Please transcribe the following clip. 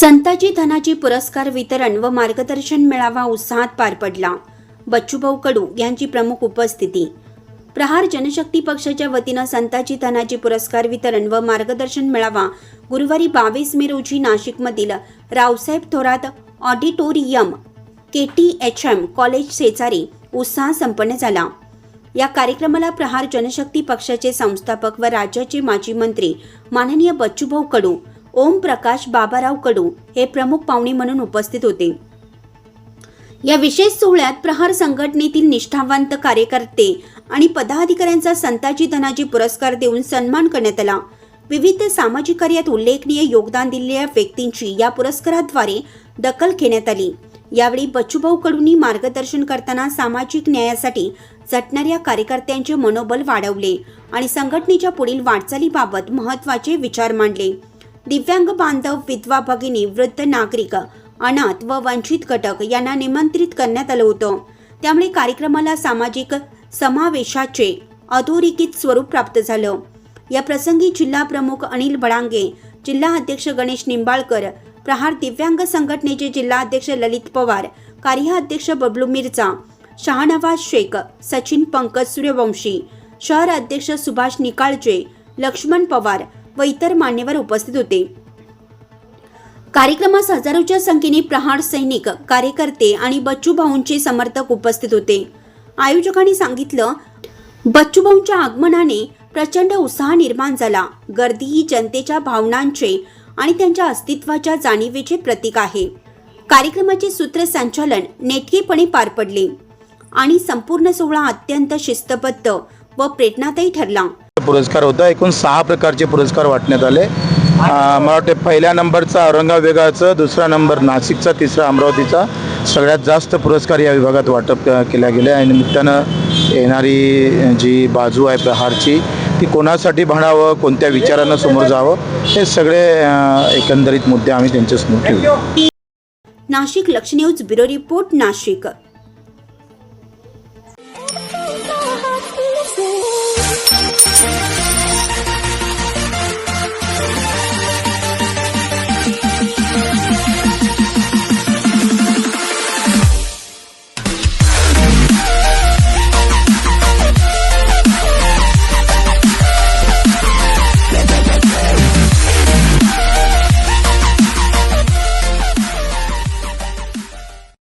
संताजी धनाजी पुरस्कार वितरण व मार्गदर्शन मेळावा उत्साहात पार पडला. बच्चूभाऊ कडू यांची प्रमुख उपस्थिती. प्रहार जनशक्ती पक्षाच्या वतीनं संताजी धनाजी पुरस्कार वितरण व मार्गदर्शन मेळावा गुरुवारी बावीस मे रोजी नाशिकमधील Raosaheb Thorat auditorium K T H M college शेजारी उत्साह संपन्न झाला. या कार्यक्रमाला प्रहार जनशक्ती पक्षाचे संस्थापक व राज्याचे माजी मंत्री माननीय बच्चूभाऊ कडू ओम प्रकाश बाबाराव कडू हे प्रमुख पाहुणे म्हणून उपस्थित होते. या विशेष सोहळ्यात प्रहार संघटनेतील निष्ठावंत कार्यकर्ते आणि पदाधिकाऱ्यांचा संताजी धनाजी पुरस्कार देऊन सन्मान करण्यात आला. विविध सामाजिक कार्यात उल्लेखनीय योगदान दिलेल्या व्यक्तींची या पुरस्काराद्वारे दखल घेण्यात आली. यावेळी बच्चूभाऊ कडूंनी मार्गदर्शन करताना सामाजिक न्यायासाठी झटणाऱ्या कार्यकर्त्यांचे मनोबल वाढवले आणि संघटनेच्या पुढील वाटचालीबाबत महत्त्वाचे विचार मांडले. दिव्यांग बांधव विधवा भगिनी वृद्ध नागरिक अनाथ व वंचित घटक यांना निमंत्रित करण्यात आलं होतं. त्यामुळे कार्यक्रमाला सामाजिक समावेशाचे अधोरेखित स्वरूप प्राप्त झालं. या प्रसंगी जिल्हा प्रमुख अनिल बडांगे जिल्हा अध्यक्ष गणेश निंबाळकर प्रहार दिव्यांग संघटनेचे जिल्हा अध्यक्ष ललित पवार कार्याध्यक्ष बबलू मिर्झा शहानवाज शेख सचिन पंकज सूर्यवंशी शहर अध्यक्ष सुभाष निकाळजे लक्ष्मण पवार व इतर मान्यवर उपस्थित होते. कार्यक्रमास हजारोच्या संख्येने प्रहार सैनिक कार्यकर्ते आणि बच्चूभाऊंचे समर्थक उपस्थित होते. आयोजकांनी सांगितलं बच्चूभाऊंच्या आगमनाने प्रचंड उत्साह निर्माण झाला. गर्दी ही जनतेच्या भावनांचे आणि त्यांच्या अस्तित्वाच्या जाणीवेचे प्रतीक आहे. कार्यक्रमाचे सूत्रसंचालन नेटकेपणे पार पडले आणि संपूर्ण सोहळा अत्यंत शिस्तबद्ध व प्रेरणादायी ठरला. पुरस्कार होता. एकूण सहा प्रकारचे पुरस्कार वाटण्यात आले. मला वाटते पहिल्या नंबरचा औरंगाबाद विभागाचं दुसरा नंबर नाशिकचा तिसरा अमरावतीचा. सगळ्यात जास्त पुरस्कार या विभागात वाटप केला केल्या गेले आणि निमित्तानं येणारी जी बाजू आहे प्रहारची ती कोणासाठी म्हणावं कोणत्या विचारानं समोर जावं हे सगळे एकंदरीत मुद्दे आम्ही त्यांच्यासमोर ठेवले. नाशिक लक्ष न्यूज ब्युरो रिपोर्ट नाशिक.